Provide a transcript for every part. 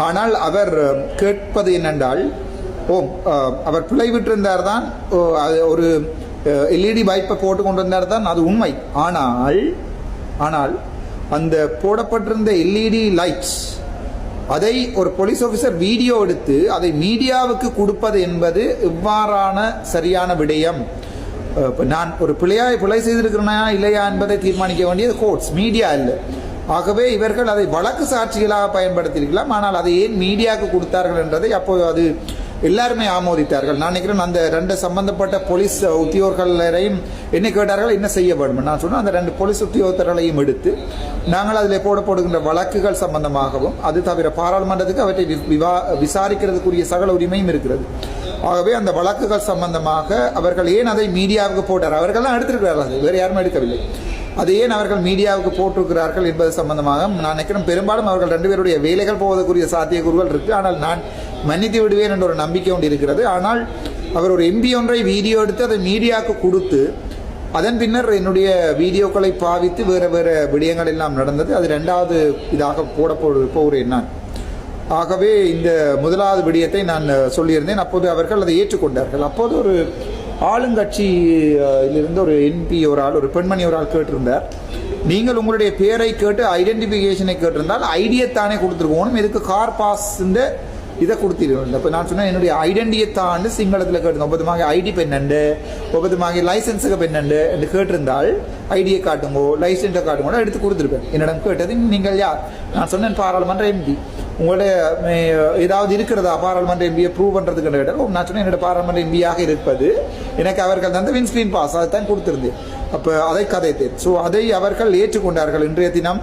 ஆனால் அவர் கேட்பது என்னென்றால் ஓ அவர் பிழை விட்டிருந்தார் தான் ஓ, அது ஒரு எல்இடி பைப்பை போட்டு கொண்டு வந்தார் தான் அது உண்மை. ஆனால் ஆனால் அந்த போடப்பட்டிருந்த எல்இடி லைட்ஸ் அதை ஒரு போலீஸ் ஆஃபீஸர் வீடியோ எடுத்து அதை மீடியாவுக்கு கொடுப்பது என்பது இவ்வாறான சரியான விடயம்? நான் ஒரு பிழையா பிழை செய்திருக்கிறேனா இல்லையா என்பதை தீர்மானிக்க வேண்டியது கோர்ட்ஸ் மீடியா இல்லை ஆகவே இவர்கள் அதை வழக்கு சாட்சிகளாக பயன்படுத்தியிருக்கலாம். ஆனால் அதை ஏன் மீடியாவுக்கு கொடுத்தார்கள் என்றதை அப்போது அது எல்லாருமே ஆமோதித்தார்கள். நான் நினைக்கிறேன் அந்த ரெண்டு சம்பந்தப்பட்ட போலீஸ் உத்தியோகர்களையும் என்ன கேட்டார்கள் என்ன செய்ய வேண்டும்? நான் சொன்னேன் அந்த ரெண்டு போலீஸ் உத்தியோகத்தர்களையும் எடுத்து நாங்கள் அதில் போடப்படுகின்ற வழக்குகள் சம்பந்தமாகவும் அது தவிர பாராளுமன்றத்துக்கு அவற்றை விவா விசாரிக்கிறதுக்குரிய சகல உரிமையும் இருக்கிறது. ஆகவே அந்த வழக்குகள் சம்பந்தமாக அவர்கள் ஏன் அதை மீடியாவுக்கு போட்டார்? அவர்கள்லாம் எடுத்திருக்கிறார்கள். வேறு யாருமே எடுக்கவில்லை. அது ஏன் அவர்கள் மீடியாவுக்கு போட்டிருக்கிறார்கள் என்பது சம்பந்தமாக நான் நினைக்கிறேன். பெரும்பாலும் அவர்கள் ரெண்டு பேருடைய வேலைகள் போவதற்குரிய சாத்தியக்கூறுகள் இருக்கு. ஆனால் நான் மன்னித்து விடுவேன் என்ற ஒரு நம்பிக்கை ஒன்று இருக்கிறது. ஆனால் அவர் ஒரு எம்பி ஒன்றை வீடியோ எடுத்து அதை மீடியாவுக்கு கொடுத்து அதன் பின்னர் என்னுடைய வீடியோக்களை பாவித்து வேறு வேறு விடயங்கள் எல்லாம் நடந்தது. அது ரெண்டாவது இதாக போட போ- போகிறேன் நான். ஆகவே இந்த முதலாவது விடயத்தை நான் சொல்லியிருந்தேன். அப்போது அவர்கள் அதை ஏற்றுக்கொண்டார்கள். அப்போது ஒரு ஆளுங்கட்சியிலிருந்து ஒரு என்பி ஒரு ஆள் ஒரு பெண்மணி ஒரு ஆள் கேட்டிருந்தார். நீங்கள் உங்களுடைய பேரை கேட்டு ஐடென்டிஃபிகேஷனை கேட்டிருந்தால் ஐடியை தானே கொடுத்துருக்கணும். இதுக்கு கார் பாஸ் இந்த இதை கொடுத்துருவேன் இப்போ நான் சொன்னேன் என்னுடைய ஐடென்டியை தாண்டு சிங்களத்தில் கேட்டிருந்தேன் ஒப்பதமாக ஐடி பெண்ணண்டு ஒப்பதமாக லைசன்ஸுக்கு பெண்ணண்டு என்று கேட்டிருந்தால் ஐடியை காட்டுங்கோ லைசன்ஸை காட்டுங்கோ எடுத்து கொடுத்துருப்பேன். என்னிடம் கேட்டது நீங்கள் யார்? நான் சொன்னேன் பாராளுமன்ற எம்பி உங்களுடைய ஏதாவது இருக்கிறதா? பாராளுமன்ற எம்பியை ப்ரூவ் பண்ணுறதுக்கு கேட்டால் நான் சொன்னேன் என்னோட பாராளுமன்ற எம்பியாக இருப்பது எனக்கு அவர்கள் தந்த வின்ஸ்கிரீன் பாஸ் அதை தான் அப்போ அதை கதைத்தேன். ஸோ அதை அவர்கள் ஏற்றுக்கொண்டார்கள் இன்றைய தினம்.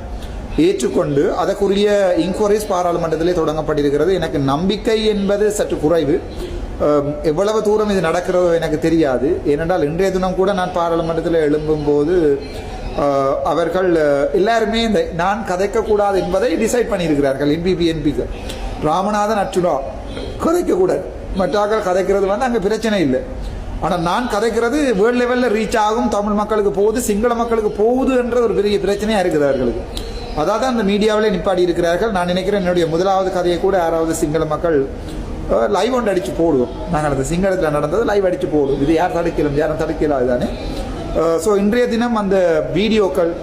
ஏற்றுக்கொண்டு அதற்குரிய இன்கொயரிஸ் பாராளுமன்றத்திலே தொடங்கப்பட்டிருக்கிறது. எனக்கு நம்பிக்கை என்பது சற்று குறைவு. எவ்வளவு தூரம் இது நடக்கிறதோ எனக்கு தெரியாது. ஏனென்றால் இன்றைய தினம் கூட நான் பாராளுமன்றத்தில் எழும்பும் போது அவர்கள் எல்லாருமே இந்த நான் கதைக்கக்கூடாது என்பதை டிசைட் பண்ணியிருக்கிறார்கள் என்பிபி என்பிக்கு ராமநாதன் அச்சுடா கதைக்கக்கூடாது. மற்றாக்கள் கதைக்கிறது வந்து அங்கே பிரச்சனை இல்லை. ஆனால் நான் கதைக்கிறது வேர்ல்ட் லெவலில் ரீச் ஆகும் தமிழ் மக்களுக்கு போகுது சிங்கள மக்களுக்கு போகுது என்ற ஒரு பெரிய பிரச்சனையாக இருக்குது அவர்களுக்கு. அதாவது அந்த மீடியாவிலே நிப்பாடி இருக்கிறார்கள். நான் நினைக்கிறேன் என்னுடைய முதலாவது கதையை கூட யாராவது சிங்கள மக்கள் லைவ் ஒன்று அடித்து போடுவோம். நாங்கள் அந்த சிங்களத்தில் நடந்தது லைவ் அடித்து போடுவோம். இது யார் தடுக்கலாம் யாரும் தடுக்கலாம் இதுதானே ஸோ இன்றைய தினம் அந்த வீடியோக்கள்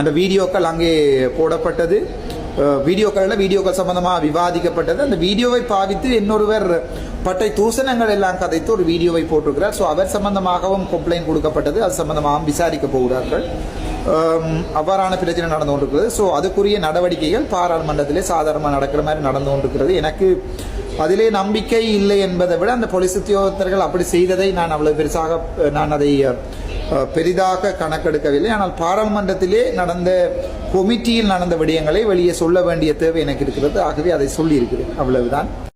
அந்த வீடியோக்கள் அங்கே போடப்பட்டது. வீடியோக்களில் வீடியோக்கள் சம்பந்தமாக விவாதிக்கப்பட்டது. அந்த வீடியோவை பாவித்து இன்னொருவர் பட்டை தூசணங்கள் எல்லாம் கதைத்து ஒரு வீடியோவை போட்டிருக்கிறார். ஸோ அவர் சம்பந்தமாகவும் கம்ப்ளைண்ட் கொடுக்கப்பட்டது. அது சம்பந்தமாகவும் விசாரிக்க போகிறார்கள். அவ்வாறான பிரச்சனை நடந்து கொண்டிருக்கிறது. ஸோ அதுக்குரிய நடவடிக்கைகள் பாராளுமன்றத்திலே சாதாரணமாக நடக்கிற மாதிரி நடந்து கொண்டிருக்கிறது. எனக்கு அதிலே நம்பிக்கை இல்லை என்பதை விட அந்த போலீஸ் உத்தியோகத்தர்கள் அப்படி செய்ததை நான் அவ்வளவு பெருசாக நான் அதை பெரிதாக கணக்கெடுக்கவில்லை. ஆனால் பாராளுமன்றத்திலே நடந்த கொமிட்டியில் நடந்த விடயங்களை வெளியே சொல்ல வேண்டிய தேவை எனக்கு இருக்கிறது. ஆகவே அதை சொல்லியிருக்கிறேன். அவ்வளவுதான்.